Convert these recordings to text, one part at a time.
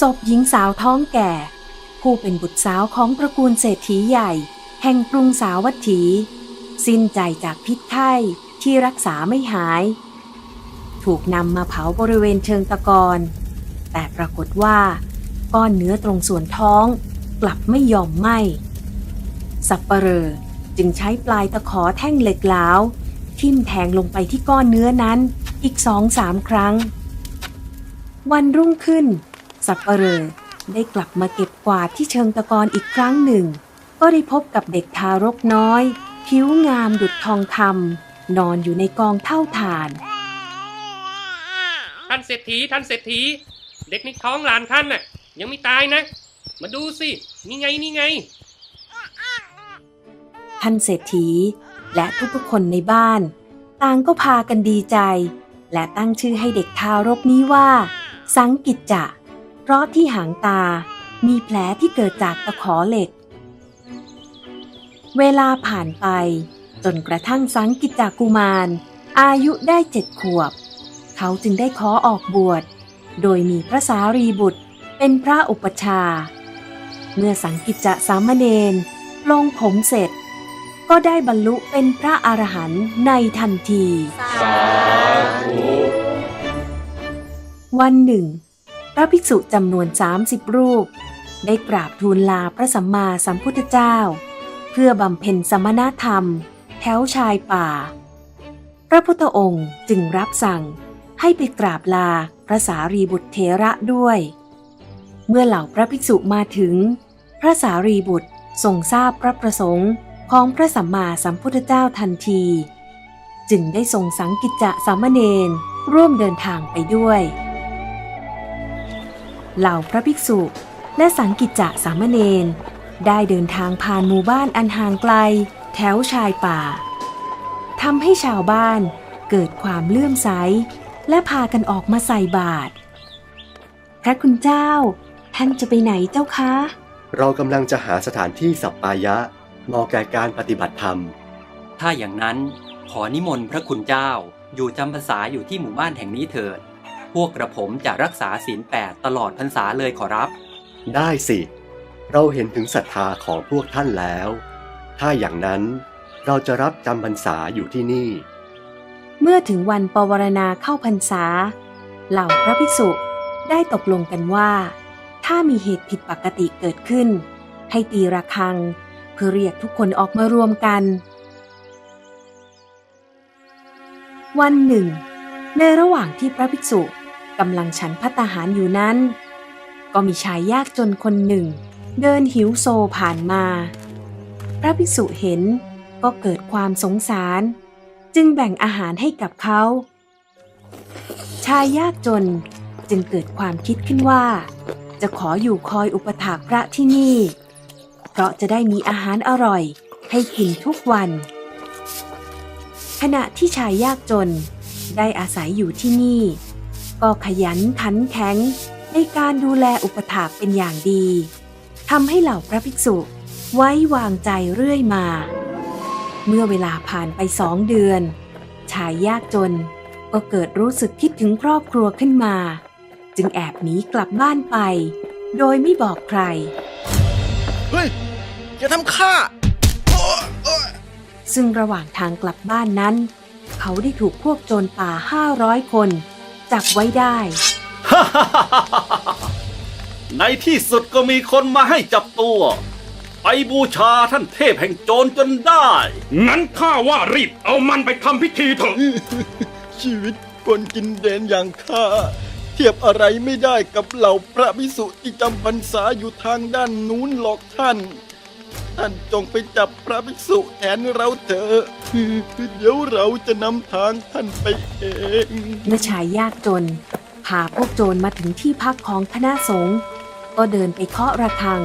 ศพหญิงสาวท้องแก่ ผู้เป็นบุตรสาวของตระกูลเศรษฐีใหญ่ แห่งกรุงสาวัตถี สิ้นใจจากพิษไข้ที่รักษาไม่หาย ถูกนำมาเผาบริเวณเชิงตะกอนแต่ปรากฏว่า ก้อนเนื้อตรงส่วนท้องกลับไม่ยอมไหมสับปะเรอจึงใช้ปลายตะขอแท่งเหล็กหลาว ทิ่มแทงลงไปที่ก้อนเนื้อนั้นอีกสองสามครั้ง วันรุ่งขึ้น สับปะเรอได้กลับมาเก็บกวาดที่เชิงตะกอนอีกครั้งหนึ่ง ก็ได้พบกับเด็กทารกน้อย ผิวงามดุจทองคำนอนอยู่ในกองเท่าฐาน ท่านเศรษฐีท่านเศรษฐี เด็กในท้องหลานท่านน่ะ ยังไม่ตายนะ มาดูสิ นี่ไงนี่ไง ท่านเศรษฐี และทุกๆคนในบ้าน ต่างก็พากันดีใจ และตั้งชื่อให้เด็กทารกนี้ว่า สังกิจจะ เพราะที่หางตา มีแผลที่เกิดจากตะขอเหล็ก เวลาผ่านไป จนกระทั่งสังกิจจากุมาร อายุได้เจ็ดขวบ เขาจึงได้ขอออกบวช โดยมีพระสารีบุตรเป็นพระอุปชา เมื่อสังกิจจะสามเณรลงผมเสร็จ ก็ได้บรรลุเป็นพระอรหันต์ในทันทีวันหนึ่ง พระภิกษุจำนวน 30 รูป ได้กราบทูลลาพระสัมมาสัมพุทธเจ้า เพื่อบำเพ็ญสมณธรรม แถวชายป่า พระพุทธองค์จึงรับสั่งให้ไปกราบลาพระสารีบุตรเถระด้วย เมื่อเหล่าพระภิกษุมาถึง พระสารีบุตรทรงทราบพระประสงค์ ของพระสัมมาสัมพุทธเจ้าทันที จึงได้ทรงสังกิจจะสามเณรร่วมเดินทางไปด้วย เหล่าพระภิกษุและสังกิจจะสามเณรได้เดินทางผ่านหมู่บ้านอันห่างไกล แถวชายป่าทำให้ชาวบ้านเกิดความเลื่อมใส และพากันออกมาใส่บาตรพระคุณเจ้า ท่านจะไปไหนเจ้าคะ เรากำลังจะหาสถานที่สัปปายะ เหมาะแก่การปฏิบัติธรรม ถ้าอย่างนั้นขอนิมนต์พระคุณเจ้าอยู่จำพรรษาอยู่ที่หมู่บ้านแห่งนี้เถิด พวกกระผมจะรักษาศีลแปดตลอดพรรษาเลยขอรับ ได้สิ เราเห็นถึงศรัทธาของพวกท่านแล้ว ถ้าอย่างนั้นเราจะรับจำพรรษาอยู่ที่นี่ เมื่อถึงวันปวารณาเข้าพรรษา เหล่าพระภิกษุได้ตกลงกันว่า ถ้ามีเหตุผิดปกติเกิดขึ้น ให้ตีระฆัง เพื่อเรียกทุกคนออกมารวมกัน วันหนึ่ง ในระหว่างที่พระภิกษุกำลังฉันพัตตาหารอยู่นั้น ก็มีชายยากจนคนหนึ่ง เดินหิวโซผ่านมา พระภิกษุเห็นก็เกิดความสงสาร จึงแบ่งอาหารให้กับเขา ชายยากจนจึงเกิดความคิดขึ้นว่า จะขออยู่คอยอุปถากพระที่นี่ เพราะจะได้มีอาหารอร่อย ให้กินทุกวัน ขณะที่ชายยากจน ได้อาศัยอยู่ที่นี่ ก็ขยันขันแข็งในการดูแลอุปถากเป็นอย่างดีทำให้เหล่าพระภิกษุไว้วางใจเรื่อยมา เมื่อเวลาผ่านไปสองเดือน ชายยากจนก็เกิดรู้สึกคิดถึงครอบครัวขึ้นมา จึงแอบหนีกลับบ้านไป โดยไม่บอกใคร เฮ้ย อย่าทำข้าโอ๊ยโอ๊ยซึ่งระหว่างทางกลับบ้านนั้น เขาได้ถูกพวกโจรป่าห้าร้อยคน จับไว้ได้ ในที่สุดก็มีคนมาให้จับตัว ไปบูชาท่านเทพแห่งโจรจนได้ งั้นข้าว่ารีบเอามันไปทำพิธีเถอะ ชีวิตคนกินเดนอย่างข้า เทียบอะไรไม่ได้กับเหล่าพระภิกษุที่จำพรรษาอยู่ทางด้านนู้นหรอกท่าน ท่านจงไปจับพระภิกษุแทนเราเถอะเดี๋ยวเราจะนำทางท่านไปเองเมื่อชายยากจน พาพวกโจรมาถึงที่พักของคณะสงฆ์ก็เดินไปเคาะระฆัง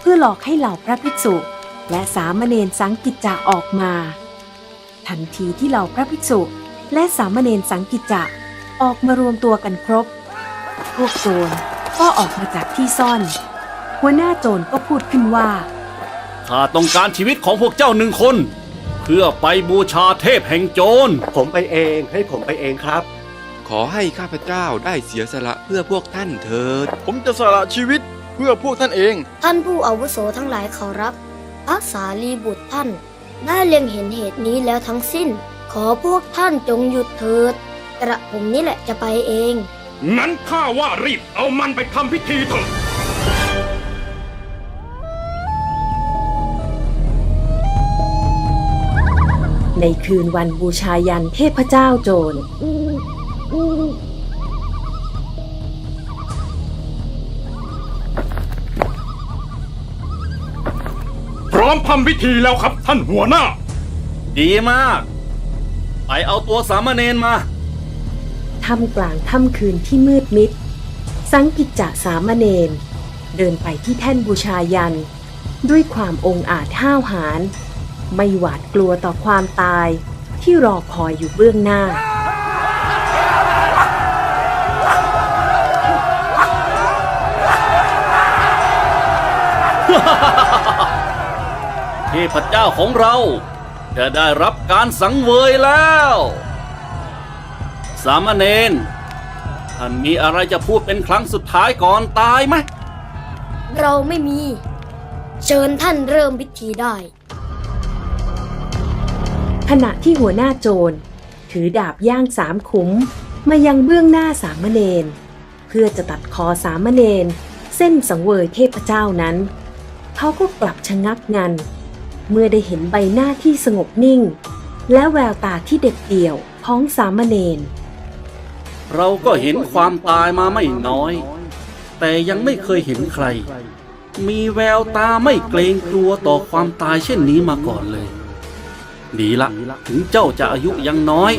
เพื่อหลอกให้เหล่าพระภิกษุ และสามเณรสังกิจจะออกมา ทันทีที่เหล่าพระภิกษุ และสามเณรสังกิจจะออกมารวมตัวกันครบ พวกโจรก็ออกมาจากที่ซ่อน หัวหน้าโจรก็พูดขึ้นว่า ข้าต้องการชีวิตของพวกเจ้าหนึ่งคน เพื่อไปบูชาเทพแห่งโจร ผมไปเองให้ผมไปเองครับ ขอให้ข้าพเจ้าได้เสียสละเพื่อพวกท่านเถิด ผมจะสละชีวิตเพื่อพวกท่านเอง ท่านผู้อาวุโสทั้งหลายขอรับพระสารีบุตรท่าน ได้เล็งเห็นเหตุนี้แล้วทั้งสิ้น ขอพวกท่านจงหยุดเถิด กระผมนี่แหละจะไปเอง งั้นข้าว่ารีบเอามันไปทำพิธีเถอะ ในคืนวันบูชายันเทพเจ้าโจร พร้อมทำพิธีแล้วครับท่านหัวหน้า ดีมาก ไปเอาตัวสามเณรมา ท่ามกลางค่ำคืนที่มืดมิด สังกิจจะสามเณรเดินไปที่แท่นบูชายัน ด้วยความองอาจห้าวหาญ ไม่หวาดกลัวต่อความตายที่รอคอยอยู่เบื้องหน้า เทพเจ้าของเราจะได้รับการสังเวยแล้ว สามเณรท่านมีอะไรจะพูดเป็นครั้งสุดท้ายก่อนตายไหม เราไม่มี เชิญท่านเริ่มพิธีได้ ขณะที่หัวหน้าโจร ถือดาบย่างสามขุม มายังเบื้องหน้าสามเณรเพื่อจะตัดคอสามเณรเส้นสังเวยเทพเจ้านั้น เขาก็กลับชะงักงัน เมื่อได้เห็นใบหน้าที่สงบนิ่ง และแววตาที่เด็ดเดี่ยวของสามเณรเราก็เห็นความตายมาไม่น้อย แต่ยังไม่เคยเห็นใคร มีแววตาไม่เกรงกลัวต่อความตายเช่นนี้มาก่อนเลย ดีละ ถึงเจ้าจะอายุยังน้อย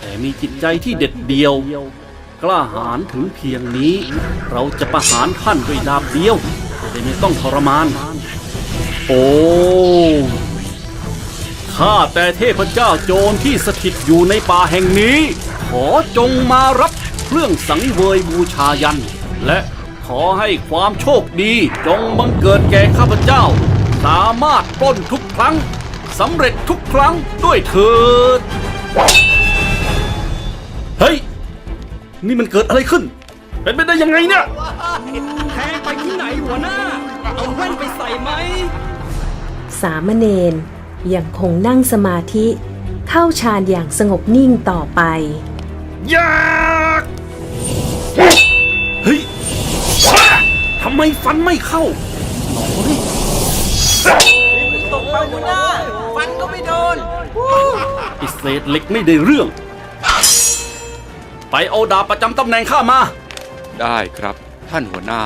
แต่มีจิตใจที่เด็ดเดี่ยว กล้าหาญถึงเพียงนี้ เราจะประหารท่านด้วยดาบเดียวจะได้ไม่ต้องทรมาน โอ้ข้าแต่เทพเจ้าโจรที่สถิตอยู่ในป่าแห่งนี้ ขอจงมารับเครื่องสังเวยบูชายัน และขอให้ความโชคดีจงบังเกิดแก่ข้าพเจ้า สามารถปล้นทุกครั้ง สำเร็จทุกครั้งด้วยเถิด เฮ้ย นี่มันเกิดอะไรขึ้น เป็นไปได้ยังไงเนี่ย แทงไปที่ไหนหัวหน้า เอาแว่นไปใส่ไหม สามเณรยังคงนั่งสมาธิ เข้าฌานอย่างสงบนิ่งต่อไปอยากเฮ้ยทำไมฟันไม่เข้าหนอยตกไปหัวหน้า ฟันก็ไม่โดนไอเศษเหล็กไม่ได้เรื่อง ไปเอาดาบประจำตำแหน่งข้ามา ได้ครับท่านหัวหน้า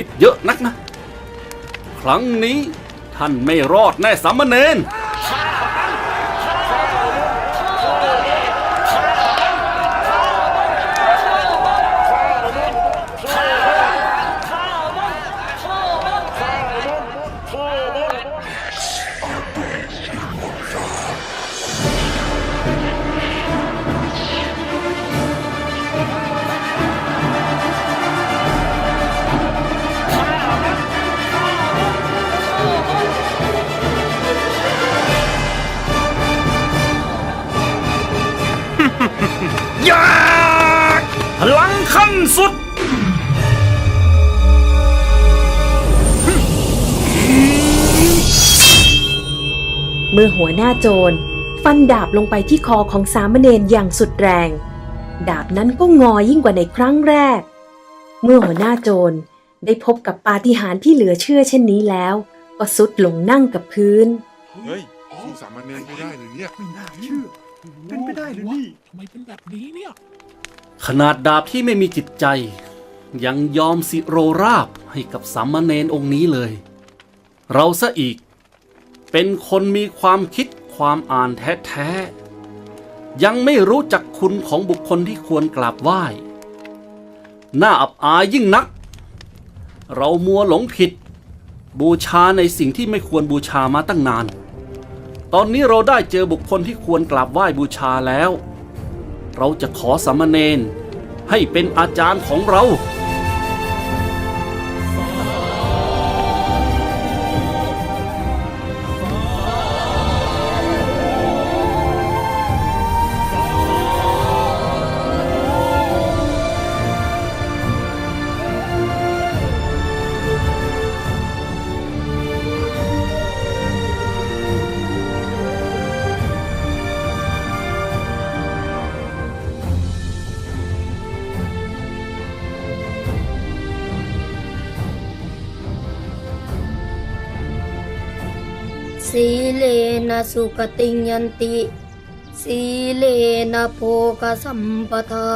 ฤทธิ์เยอะนักนะ ครั้งนี้ท่านไม่รอดแน่สามเณร ขั้นสุดเมื่อหัวหน้าโจร ฟันดาบลงไปที่คอของสามเณรอย่างสุดแรง ดาบนั้นก็งอยิ่งกว่าในครั้งแรก เมื่อหัวหน้าโจร ได้พบกับปาฏิหาริย์ที่เหลือเชื่อเช่นนี้แล้ว ก็สุดลงนั่งกับพื้น เฮ้ยสู้สามเณรไม่ได้เลยเนี่ยเป็นไปได้หรือนี่ทำไมเป็นแบบนี้เนี่ย ขนาดดาบที่ไม่มีจิตใจ ยังยอมสิโรราบให้กับสามเณรองค์นี้เลย เราซะอีก เป็นคนมีความคิดความอ่านแท้ๆ ยังไม่รู้จักคุณของบุคคลที่ควรกราบไหว้น่าอับอายยิ่งนัก เรามัวหลงผิด บูชาในสิ่งที่ไม่ควรบูชามาตั้งนาน ตอนนี้เราได้เจอบุคคลที่ควรกราบไหว้บูชาแล้ว เราจะขอสามเณรให้เป็นอาจารย์ของเรา นะสุกติยันติสีเลนะโภกสัมปทา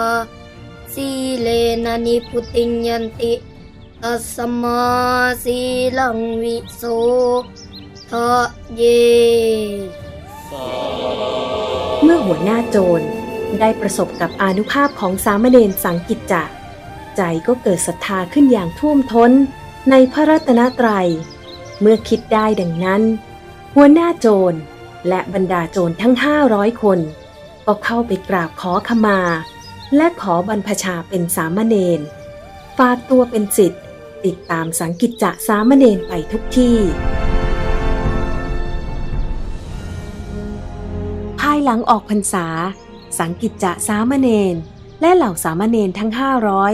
สีเลนะนิพุติยันติตัสมาสีลังวิโสทะเย เมื่อหัวหน้าโจรได้ประสบกับอานุภาพของสามเณรสังกิจจะ ใจก็เกิดศรัทธาขึ้นอย่างท่วมท้นในพระรัตนตรัย เมื่อคิดได้ดังนั้น หัวหน้าโจรและบรรดาโจรทั้งห้าร้อยคน ก็เข้าไปกราบขอขมา และขอบรรพชาเป็นสามเณรฝากตัวเป็นสิทธิ์ติดตามสังกิจจะสามเณรไปทุกที่ ภายหลังออกพรรษา สังกิจจะสามเณรและเหล่าสามเณรทั้งห้าร้อย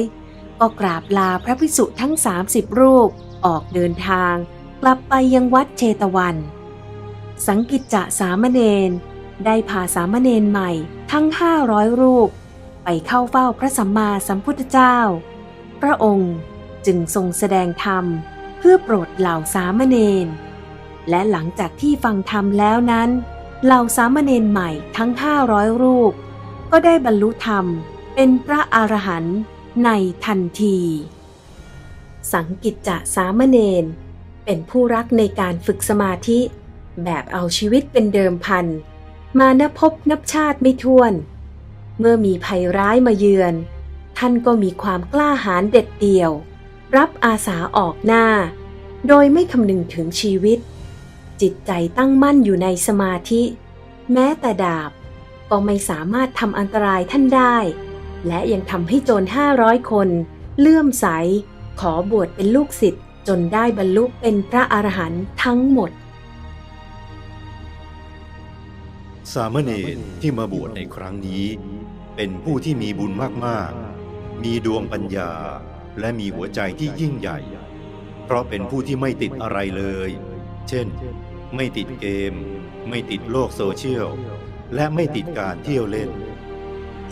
ก็กราบลาพระภิกษุทั้ง 30 รูปออกเดินทาง กลับไปยังวัดเชตวัน สังกิจจะสามเณรได้พาสามเณรใหม่ทั้ง500รูป ไปเข้าเฝ้าพระสัมมาสัมพุทธเจ้า พระองค์จึงทรงแสดงธรรมเพื่อโปรดเหล่าสามเณรและหลังจากที่ฟังธรรมแล้วนั้น เหล่าสามเณรใหม่ทั้ง500รูป ก็ได้บรรลุธรรมเป็นพระอรหันต์ในทันที สังกิจจะสามเณรเป็นผู้รักในการฝึกสมาธิ แบบเอาชีวิตเป็นเดิมพัน มานับพบนับชาติไม่ถ้วน เมื่อมีภัยร้ายมาเยือน ท่านก็มีความกล้าหาญเด็ดเดี่ยว รับอาสาออกหน้า โดยไม่คำนึงถึงชีวิต จิตใจตั้งมั่นอยู่ในสมาธิ แม้แต่ดาบ ก็ไม่สามารถทำอันตรายท่านได้ และยังทำให้โจรห้าร้อยคน เลื่อมใส ขอบวชเป็นลูกศิษย์จนได้บรรลุเป็นพระอรหันต์ทั้งหมด สามเณรที่มาบวชในครั้งนี้ เป็นผู้ที่มีบุญมากๆ มีดวงปัญญาและมีหัวใจที่ยิ่งใหญ่ เพราะเป็นผู้ที่ไม่ติดอะไรเลย เช่น ไม่ติดเกม ไม่ติดโลกโซเชียล และไม่ติดการเที่ยวเล่น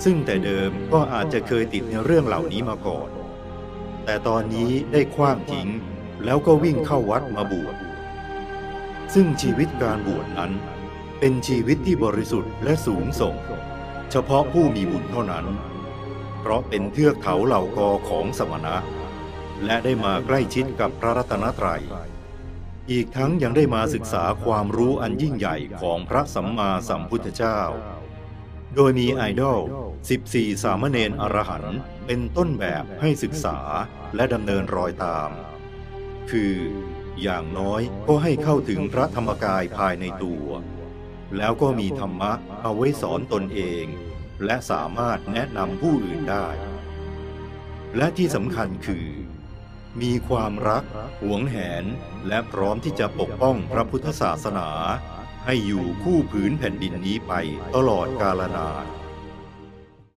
ซึ่งแต่เดิมก็อาจจะเคยติดในเรื่องเหล่านี้มาก่อน แต่ตอนนี้ได้คว้างทิ้งแล้วก็วิ่งเข้าวัดมาบวช ซึ่งชีวิตการบวชนั้น เป็นชีวิตที่บริสุทธิ์และสูงส่ง เฉพาะผู้มีบุญเท่านั้น เพราะเป็นเทือกเขาเหล่ากอของสมณะ และได้มาใกล้ชิดกับพระรัตนตรัย อีกทั้งยังได้มาศึกษาความรู้อันยิ่งใหญ่ของพระสัมมาสัมพุทธเจ้า โดยมีไอดอล 14 สามเณรอรหันต์เป็นต้นแบบให้ศึกษาและดำเนินรอยตาม คืออย่างน้อยก็ให้เข้าถึงพระธรรมกายภายในตัว แล้วก็มีธรรมะเอาไว้สอนตนเอง และสามารถแนะนำผู้อื่นได้ และที่สำคัญคือ มีความรัก หวงแหน และพร้อมที่จะปกป้องพระพุทธศาสนา ให้อยู่คู่ผืนแผ่นดินนี้ไปตลอดกาลนาน